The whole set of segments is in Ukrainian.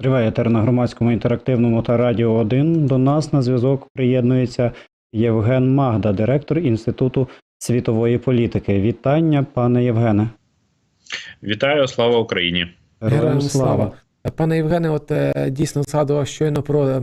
Триває етер на громадському інтерактивному та радіо 1. До нас на зв'язок приєднується Євген Магда, директор Інституту світової політики. Вітання, пане Євгене. Вітаю, слава Україні! Героям слава. Пане Євгене, от е, дійсно згадував щойно про е,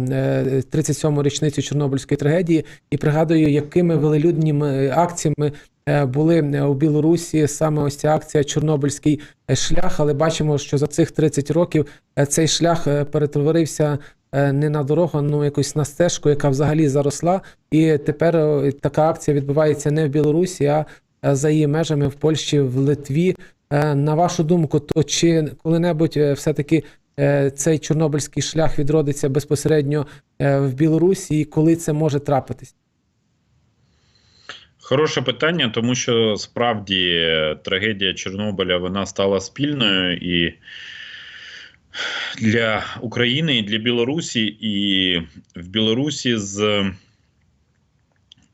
37-му річницю Чорнобильської трагедії і пригадую, якими велелюдними акціями е, були е, у Білорусі саме ось ця акція Чорнобильський е, шлях. Але бачимо, що за цих 30 років е, цей шлях е, перетворився е, не на дорогу, ну якось на стежку, яка взагалі заросла. І тепер е, така акція відбувається не в Білорусі, а е, за її межами в Польщі, в Литві. Е, На вашу думку, то чи коли-небудь е, все-таки е, цей чорнобильський шлях відродиться безпосередньо е, в Білорусі, і коли це може трапитись? Хороше питання, тому що справді е, трагедія Чорнобиля вона стала спільною і для України, і для Білорусі, і в Білорусі з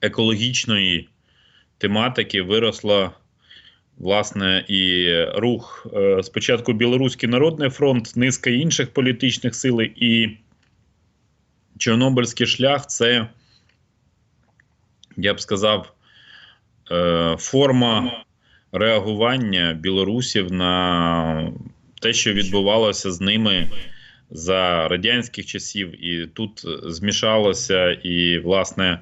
екологічної тематики виросла власне і рух е, спочатку Білоруський народний фронт, низка інших політичних сил, і Чорнобильський шлях це, я б сказав, е, форма реагування білорусів на те, що відбувалося з ними за радянських часів, і тут змішалося і, власне,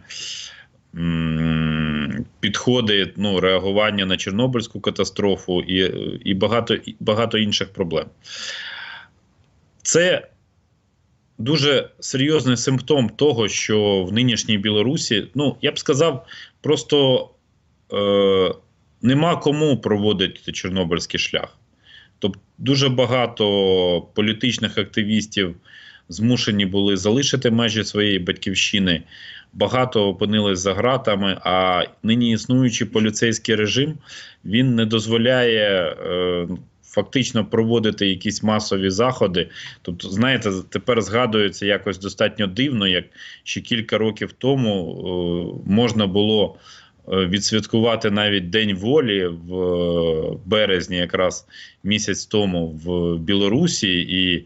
підходи ну, реагування на Чорнобильську катастрофу і, і багато, багато інших проблем. Це дуже серйозний симптом того, що в нинішній Білорусі, ну, я б сказав, просто е, нема кому проводити Чорнобильський шлях. Тобто дуже багато політичних активістів змушені були залишити межі своєї батьківщини, багато опинились за ґратами, а нині існуючий поліцейський режим він не дозволяє е, фактично проводити якісь масові заходи. Тобто, знаєте, тепер згадується якось достатньо дивно, як ще кілька років тому е, можна було е, відсвяткувати навіть День волі в е, березні, якраз місяць тому в Білорусі, і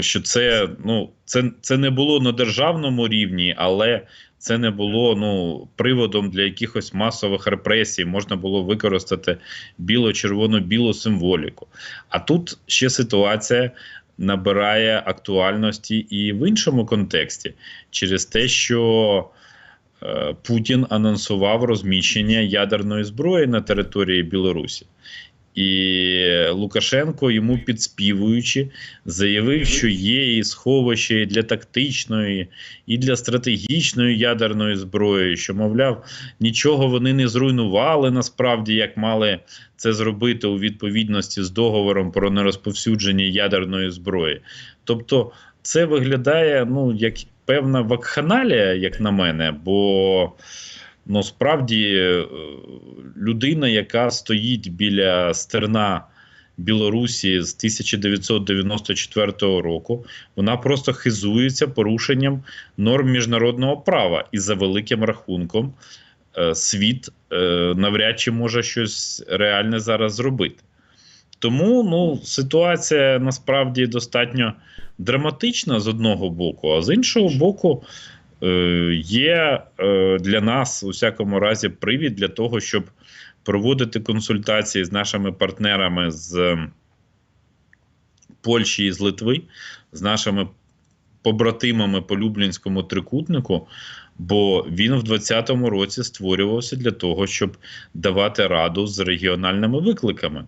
що це, ну, це, це не було на державному рівні, але це не було ну, приводом для якихось масових репресій. Можна було використати біло-червоно-білу символіку. А тут ще ситуація набирає актуальності і в іншому контексті, через те, що е, Путін анонсував розміщення ядерної зброї на території Білорусі. І Лукашенко йому підспівуючи, заявив, що є і сховище і для тактичної, і для стратегічної ядерної зброї, що, мовляв, нічого вони не зруйнували насправді, як мали це зробити у відповідності з договором про нерозповсюдження ядерної зброї. Тобто, це виглядає ну, як певна вакханалія, як на мене, бо. Ну, справді, е, людина, яка стоїть біля стерна Білорусі з 1994 року, вона просто хизується порушенням норм міжнародного права, і за великим рахунком е, світ е, навряд чи може щось реальне зараз зробити. Тому ну, ситуація насправді достатньо драматична з одного боку, а з іншого боку. Е, є е, для нас у всякому разі привід для того, щоб проводити консультації з нашими партнерами з Польщі і з Литви, з нашими побратимами по Люблінському трикутнику. Бо він в 2020 році створювався для того, щоб давати раду з регіональними викликами.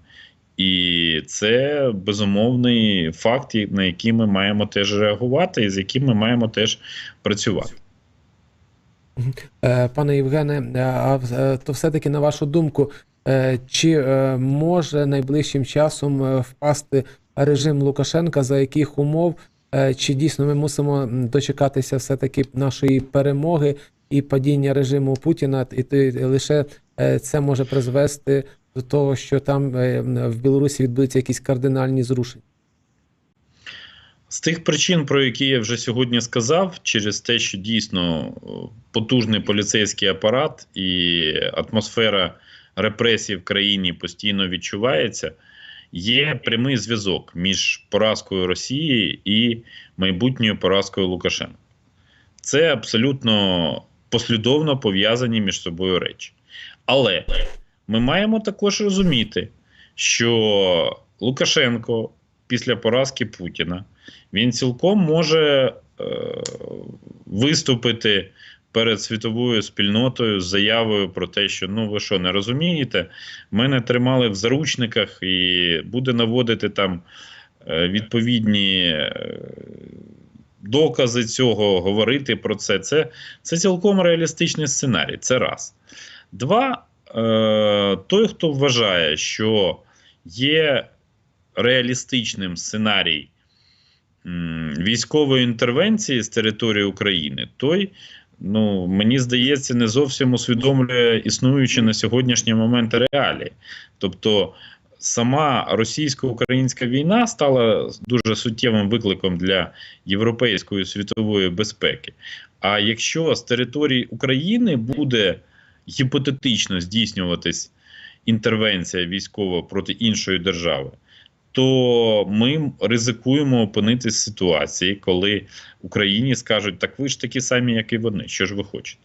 І це безумовний факт, на який ми маємо теж реагувати, і з яким ми маємо теж працювати. Е, Пане Євгене, е, а е, то все-таки на вашу думку, чи може найближчим часом впасти режим Лукашенка, за яких умов, чи дійсно ми мусимо дочекатися все-таки нашої перемоги і падіння режиму Путіна, і лише це може призвести до того, що там в Білорусі відбудуться якісь кардинальні зрушення? З тих причин, про які я вже сьогодні сказав, через те, що дійсно потужний поліцейський апарат і атмосфера репресій в країні постійно відчувається, є прямий зв'язок між поразкою Росії і майбутньою поразкою Лукашенка. Це абсолютно послідовно пов'язані між собою речі. Але ми маємо також розуміти, що Лукашенко після поразки Путіна він цілком може е, виступити перед світовою спільнотою з заявою про те, що ну ви що не розумієте, мене тримали в заручниках і буде наводити там е, відповідні е, докази цього, говорити про це. Це, це цілком реалістичний сценарій. Це раз. Два. Е, той, хто вважає, що є реалістичним сценарій військової інтервенції з території України, той, ну, мені здається, не зовсім усвідомлює існуючі на сьогоднішній момент реалії. Тобто, сама російсько-українська війна стала дуже суттєвим викликом для європейської світової безпеки. А якщо з території України буде гіпотетично здійснюватись інтервенція військова проти іншої держави, то ми ризикуємо опинитися в ситуації, коли Україні скажуть, так ви ж такі самі, як і вони, що ж ви хочете?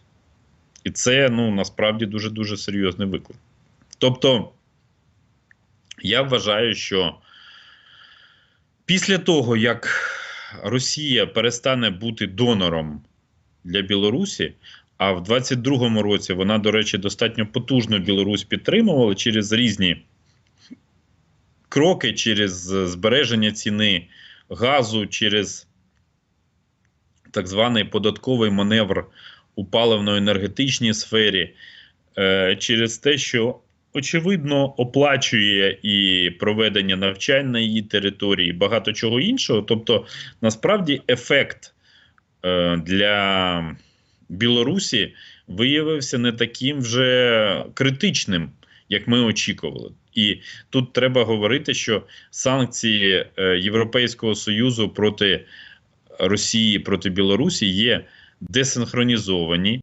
І це ну насправді дуже дуже серйозний виклик. Тобто, я вважаю, що після того, як Росія перестане бути донором для Білорусі, а в 22-му році вона, до речі, достатньо потужно Білорусь підтримувала через різні кроки, через збереження ціни газу, через так званий податковий маневр у паливно-енергетичній сфері, е, через те, що очевидно оплачує і проведення навчань на її території, і багато чого іншого. Тобто, насправді, ефект е, для Білорусі виявився не таким вже критичним, як ми очікували. І тут треба говорити, що санкції е, Європейського Союзу проти Росії проти Білорусі є десинхронізовані.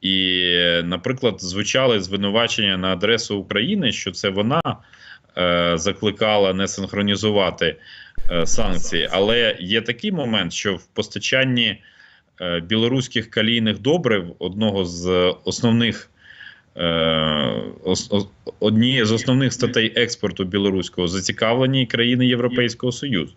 І, наприклад, звучали звинувачення на адресу України, що це вона е, закликала не синхронізувати е, санкції. Але є такий момент, що в постачанні е, білоруських калійних добрив одного з основних е, однієї з основних статей експорту білоруського зацікавлені країни Європейського Союзу,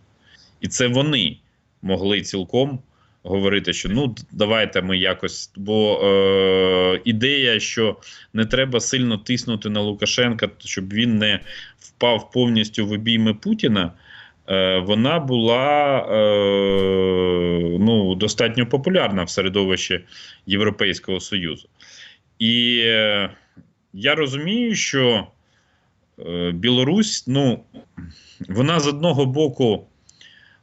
і це вони могли цілком говорити, що ну давайте ми якось. Бо е, ідея, що не треба сильно тиснути на Лукашенка, щоб він не впав повністю в обійми Путіна. е, Вона була е, ну, достатньо популярна в середовищі Європейського Союзу. І е, я розумію, що е, Білорусь, ну, вона з одного боку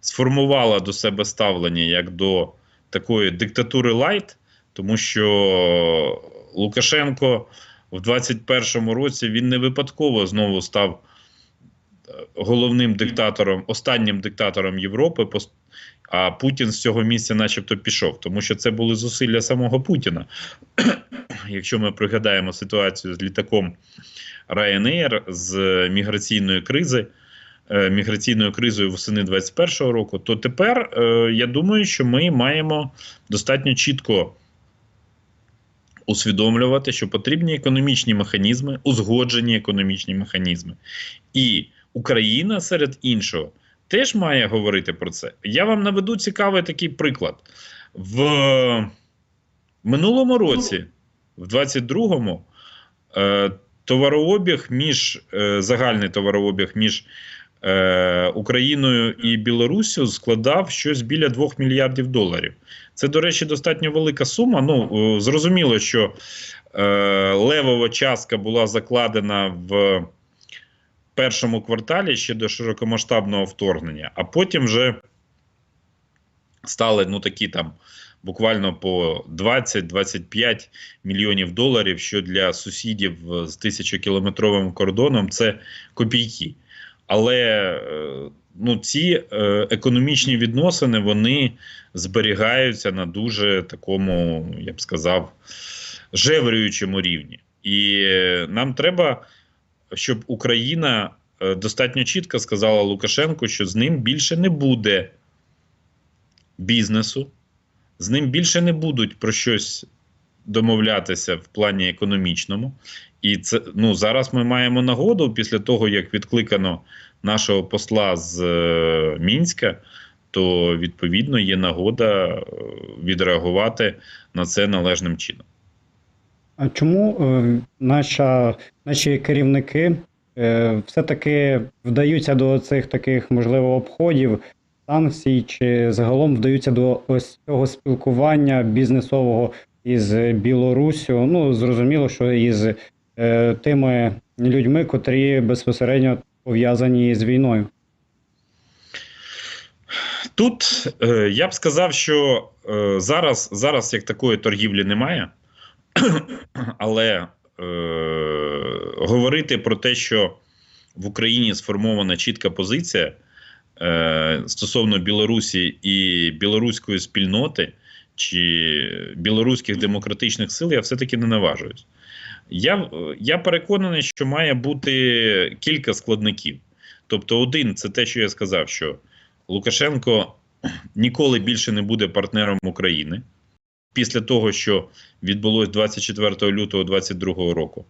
сформувала до себе ставлення як до такої диктатури лайт, тому що Лукашенко в 21-му році він не випадково знову став е, головним диктатором, останнім диктатором Європи. А Путін з цього місця, начебто, пішов, тому що це були зусилля самого Путіна. Якщо ми пригадаємо ситуацію з літаком Ryanair з міграційної кризи, е, міграційною кризою восени 21-го року, то тепер е, я думаю, що ми маємо достатньо чітко усвідомлювати, що потрібні економічні механізми, узгоджені економічні механізми. І Україна серед іншого теж має говорити про це. Я вам наведу цікавий такий приклад. В минулому році, в 22-му, е, товарообіг між е, загальний товарообіг між е, Україною і Білоруссю складав щось біля 2 мільярдів доларів. Це, до речі, достатньо велика сума. Ну, е, зрозуміло, що е, левова частка була закладена в першому кварталі ще до широкомасштабного вторгнення, а потім вже стали ну такі там буквально по 20-25 мільйонів доларів, що для сусідів з тисячокілометровим кордоном це копійки. Але е, ну, ці е, економічні відносини вони зберігаються на дуже такому, я б сказав, жеврюючому рівні. І е, нам треба, щоб Україна достатньо чітко сказала Лукашенку, що з ним більше не буде бізнесу, з ним більше не будуть про щось домовлятися в плані економічному. І це ну зараз ми маємо нагоду після того, як відкликано нашого посла з е, Мінська, то відповідно є нагода е, відреагувати на це належним чином. А чому е, наша, наші керівники е, все-таки вдаються до цих таких, можливо, обходів, санкцій, чи загалом вдаються до ось цього спілкування бізнесового із Білоруссю? Ну, зрозуміло, що із е, тими людьми, котрі безпосередньо пов'язані з війною. Тут е, я б сказав, що е, зараз, зараз як такої торгівлі немає, але е, говорити про те, що в Україні сформована чітка позиція е, стосовно Білорусі і білоруської спільноти чи білоруських демократичних сил, я все-таки не наважуюсь. Я, я переконаний, що має бути кілька складників. Тобто, один це те, що я сказав, що Лукашенко ніколи більше не буде партнером України після того, що відбулось 24 лютого 2022 року.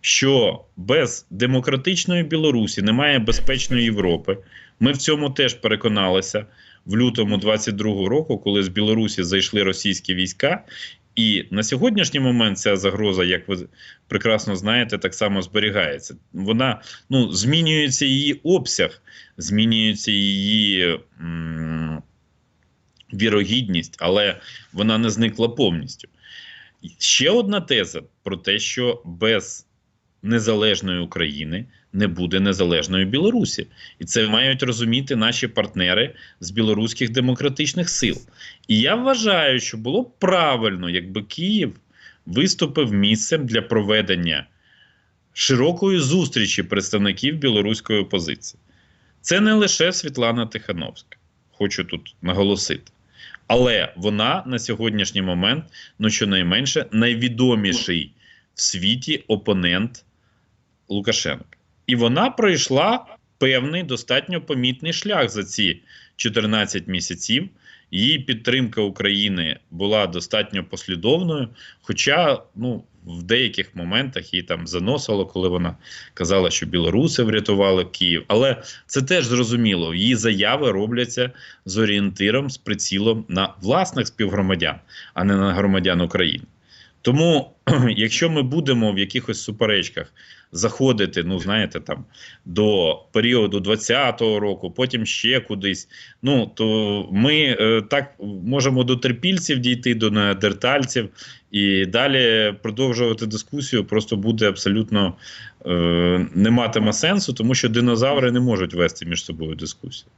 Що без демократичної Білорусі немає безпечної Європи. Ми в цьому теж переконалися в лютому 22 року, коли з Білорусі зайшли російські війська. І на сьогоднішній момент ця загроза, як ви прекрасно знаєте, так само зберігається. Вона ну, змінюється її обсяг, змінюється її м, вірогідність, але вона не зникла повністю. Ще одна теза про те, що без незалежної України не буде незалежної Білорусі, і це мають розуміти наші партнери з білоруських демократичних сил. І я вважаю, що було б правильно, якби Київ виступив місцем для проведення широкої зустрічі представників білоруської опозиції. Це не лише Світлана Тихановська, хочу тут наголосити. Але вона на сьогоднішній момент, ну щонайменше, найвідоміший в світі опонент Лукашенка. І вона пройшла певний достатньо помітний шлях за ці 14 місяців. Її підтримка України була достатньо послідовною. Хоча, ну, в деяких моментах її там заносило, коли вона казала, що білоруси врятували Київ. Але це теж зрозуміло. Її заяви робляться з орієнтиром, з прицілом на власних співгромадян, а не на громадян України. Тому, якщо ми будемо в якихось суперечках заходити, ну знаєте, там до періоду 20-го року, потім ще кудись, ну то ми е, так можемо до терпільців дійти, до неандертальців, і далі продовжувати дискусію просто буде абсолютно е, не матиме сенсу, тому що динозаври не можуть вести між собою дискусію.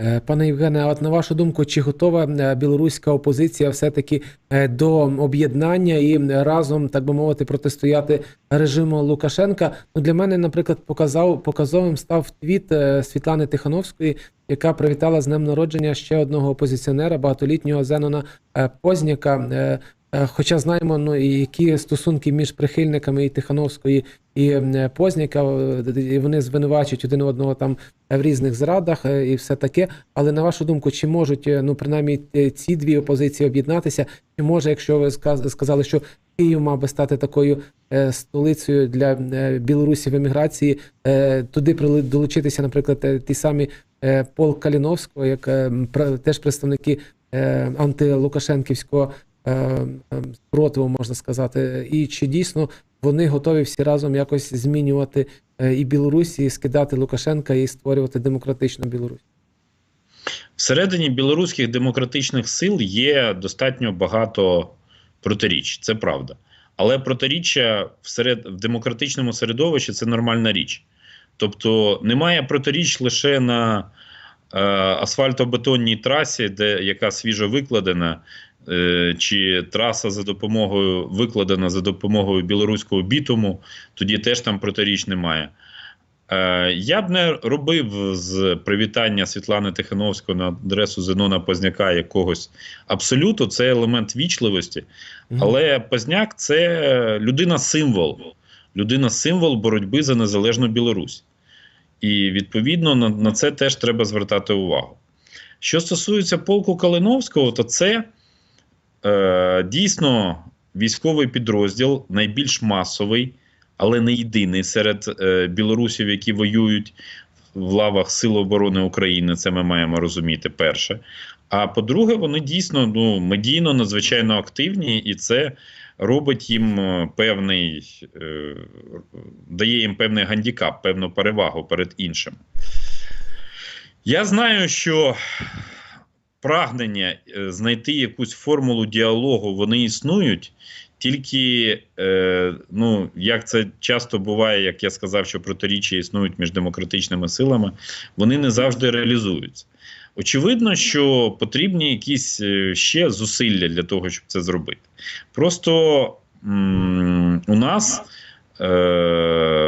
Е, Пане Євгене, от на вашу думку, чи готова е, білоруська опозиція все-таки е, до об'єднання і разом, так би мовити, протистояти режиму Лукашенка? Ну для мене, наприклад, показав показовим став твіт Світлани Тихановської, яка привітала з днем народження ще одного опозиціонера, багатолітнього Зенона Позняка. Е, е, Хоча знаємо, ну які стосунки між прихильниками і Тихановської і е, Позняка, е, і вони звинувачують один одного там в різних зрадах е, і все таке. Але на вашу думку, чи можуть е, ну принаймні е, ці дві опозиції об'єднатися? Чи може, якщо ви сказали, що Київ мав би стати такою е, столицею для е, Білорусі в еміграції, е, туди долучитися, наприклад, е, ті самі е, Пол Каліновського, як е, теж представники е, антилукашенківського е, е, спротиву, можна сказати, і чи дійсно вони готові всі разом якось змінювати е, і Білорусь, і скидати Лукашенка, і створювати демократичну Білорусь? Всередині білоруських демократичних сил є достатньо багато протиріч, це правда. Але протиріччя всеред, в демократичному середовищі це нормальна річ. Тобто немає протиріч лише на е, асфальтобетонній трасі, де яка свіжо викладена, чи траса за допомогою викладена за допомогою білоруського бітуму, тоді теж там протиріч немає. Е, Я б не робив з привітання Світлани Тихановської на адресу Зенона Позняка якогось абсолюту. Це елемент вічливості. Але Позняк це людина-символ, людина-символ боротьби за незалежну Білорусь. І відповідно на, на це теж треба звертати увагу. Що стосується полку Калиновського, то це е, дійсно військовий підрозділ, найбільш масовий, але не єдиний серед е, білорусів, які воюють в лавах Сил оборони України. Це ми маємо розуміти перше. А по-друге, вони дійсно ну, медійно надзвичайно активні, і це робить їм е, певний, дає їм певний гандікап, певну перевагу перед іншими. Я знаю, що прагнення е, знайти якусь формулу діалогу вони існують, тільки, е, ну, як це часто буває, як я сказав, що протиріччя існують між демократичними силами, вони не завжди реалізуються. Очевидно, що потрібні якісь е, ще зусилля для того, щоб це зробити. Просто м- у нас е-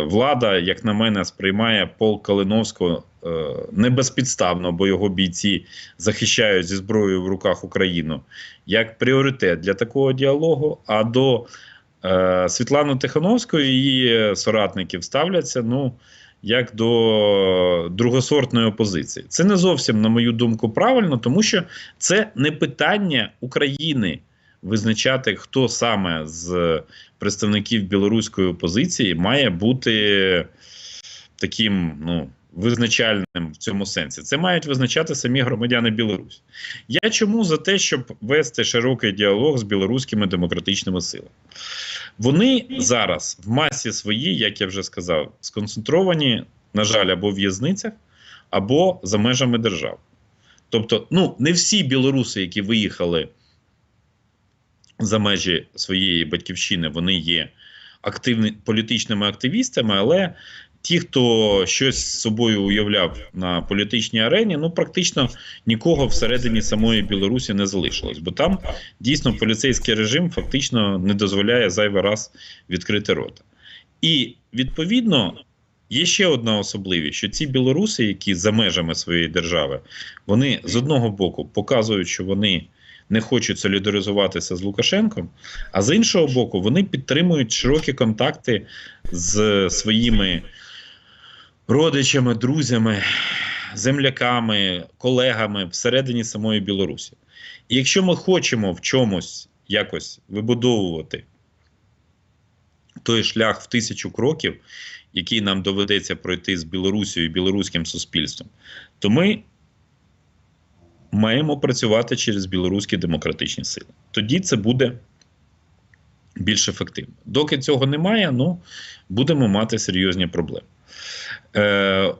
влада, як на мене, сприймає полк Калиновського е- не безпідставно, бо його бійці захищають зі зброєю в руках Україну як пріоритет для такого діалогу. А до е- Світлани Тихановської її соратників ставляться. ну, як до другосортної опозиції. Це не зовсім, на мою думку, правильно, тому що це не питання України визначати, хто саме з представників білоруської опозиції має бути таким ну, визначальним в цьому сенсі. Це мають визначати самі громадяни Білорусі. Я чому за те, щоб вести широкий діалог з білоруськими демократичними силами? Вони зараз в масі своїй, як я вже сказав, сконцентровані, на жаль, або в в'язницях, або за межами держав. Тобто, ну, не всі білоруси, які виїхали за межі своєї батьківщини, вони є активні, політичними активістами, але ті, хто щось з собою уявляв на політичній арені, ну практично нікого всередині самої Білорусі не залишилось, бо там дійсно поліцейський режим фактично не дозволяє зайвий раз відкрити рота. І відповідно. Є ще одна особливість, що ці білоруси, які за межами своєї держави, вони з одного боку показують, що вони не хочуть солідаризуватися з Лукашенком, а з іншого боку, вони підтримують широкі контакти з своїми родичами, друзями, земляками, колегами всередині самої Білорусі. І якщо ми хочемо в чомусь якось вибудовувати той шлях в тисячу кроків, який нам доведеться пройти з Білорусією і білоруським суспільством, то ми маємо працювати через білоруські демократичні сили. Тоді це буде більш ефективно. Доки цього немає, ну будемо мати серйозні проблеми. Е,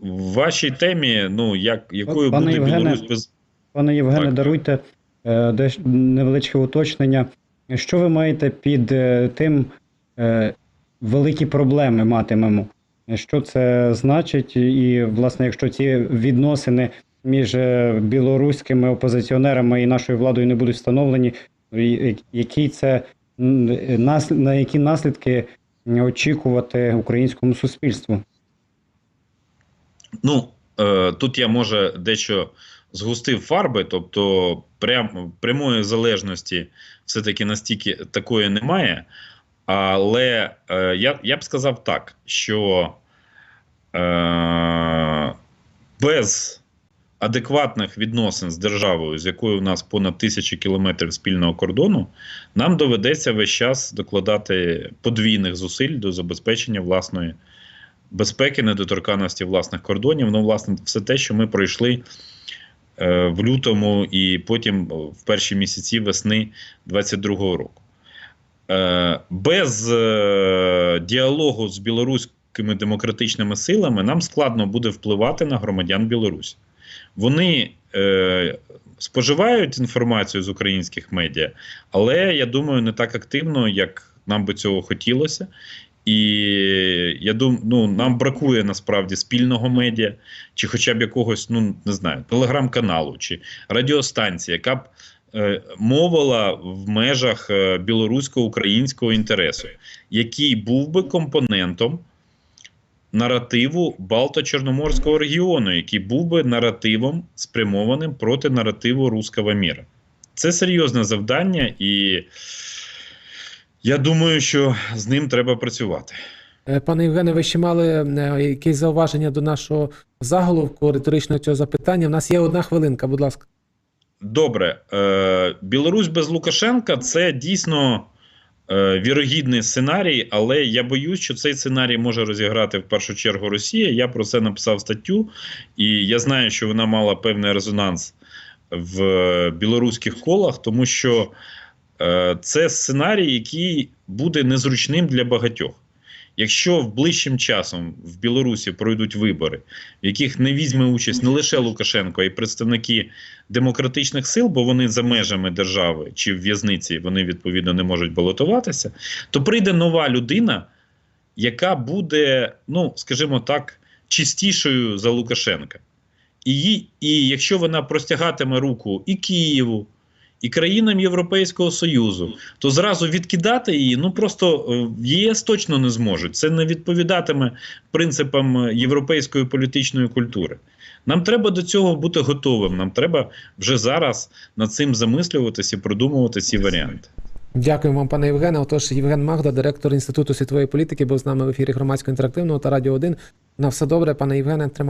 в вашій темі, ну як якою Пане буде Євгене, Білорусь без Пане Євгене, Так. даруйте е, десь невеличке уточнення. Що ви маєте під е, тим е, великі проблеми матимемо? Що це значить? І, власне, якщо ці відносини між е, білоруськими опозиціонерами і нашою владою не будуть встановлені, і- який це на які наслідки очікувати українському суспільству? Ну, е, тут я може дещо згустив фарби, тобто прям, прямої залежності все-таки настільки такої немає. Але е, я, я б сказав так, що е, без адекватних відносин з державою, з якою у нас понад тисячі кілометрів спільного кордону, нам доведеться весь час докладати подвійних зусиль до забезпечення власної безпеки, недоторканності власних кордонів. Ну, власне, все те, що ми пройшли е, в лютому і потім в перші місяці весни 22-го року. Е, без е, діалогу з білоруськими демократичними силами нам складно буде впливати на громадян Білорусі. Вони е, споживають інформацію з українських медіа, але я думаю, не так активно, як нам би цього хотілося. І я думаю, ну, нам бракує насправді спільного медіа, чи хоча б якогось, ну не знаю, телеграм-каналу чи радіостанції, яка б е, мовила в межах е, білорусько-українського інтересу, який був би компонентом наративу Балто-Чорноморського регіону, який був би наративом спрямованим проти наративу руского міра. Це серйозне завдання, і я думаю, що з ним треба працювати. Е, Пане Євгене, ви ще мали е, якесь зауваження до нашого заголовку риторичного цього запитання. У нас є одна хвилинка, будь ласка. Добре, е, Білорусь без Лукашенка це дійсно вірогідний сценарій, але я боюсь, що цей сценарій може розіграти в першу чергу Росія. Я про це написав статтю, і я знаю, що вона мала певний резонанс в е, білоруських колах, тому що е, це сценарій, який буде незручним для багатьох. Якщо в ближчим часом в Білорусі пройдуть вибори, в яких не візьме участь не лише Лукашенко, а й представники демократичних сил, бо вони за межами держави чи в в'язниці вони відповідно не можуть балотуватися, то прийде нова людина, яка буде, ну скажімо так, чистішою за Лукашенка. І, і якщо вона простягатиме руку і Києву, і країнам Європейського Союзу, то зразу відкидати її ну просто е, ЄС точно не зможуть. Це не відповідатиме принципам е, європейської політичної культури. Нам треба до цього бути готовим. Нам треба вже зараз над цим замислюватися і продумувати ці варіанти. Дякую вам, пане Євгене. Отож, Євген Магда, директор Інституту світової політики, був з нами в ефірі громадського інтерактивного та радіо 1. На все добре, пане Євгене, тримайте.